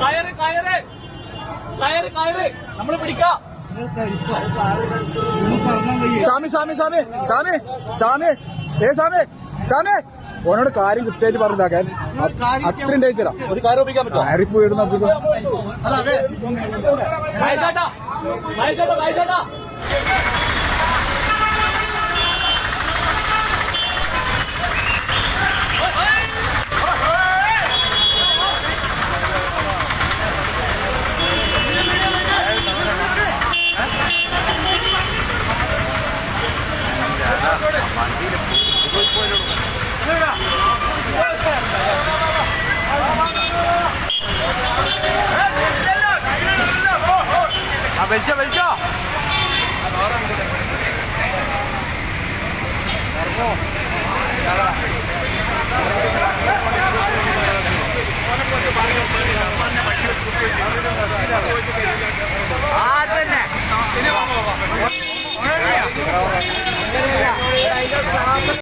കയറ് കയറ്. കയറ് കയറ്. നമ്മൾ പിടിക്കാം. സ്വാമി സ്വാമി സ്വാമി സ്വാമി സ്വാമി ഏ സ്വാമി സ്വാമി ഓനോട് കാര്യം കൃത്യമായിട്ട് പറഞ്ഞതാക്കാൻ അത്രയും ഡേച്ചറാ ഒരു കാര്യം ഒപ്പിക്കാൻ പറ്റും കയറി പോയിട്ട് നമുക്ക് മഹേഷേട്ടാ മഹേഷേട്ടാ മഹേഷേട്ടാ വലിച്ചോ വലിച്ചോ ആ തന്നെ.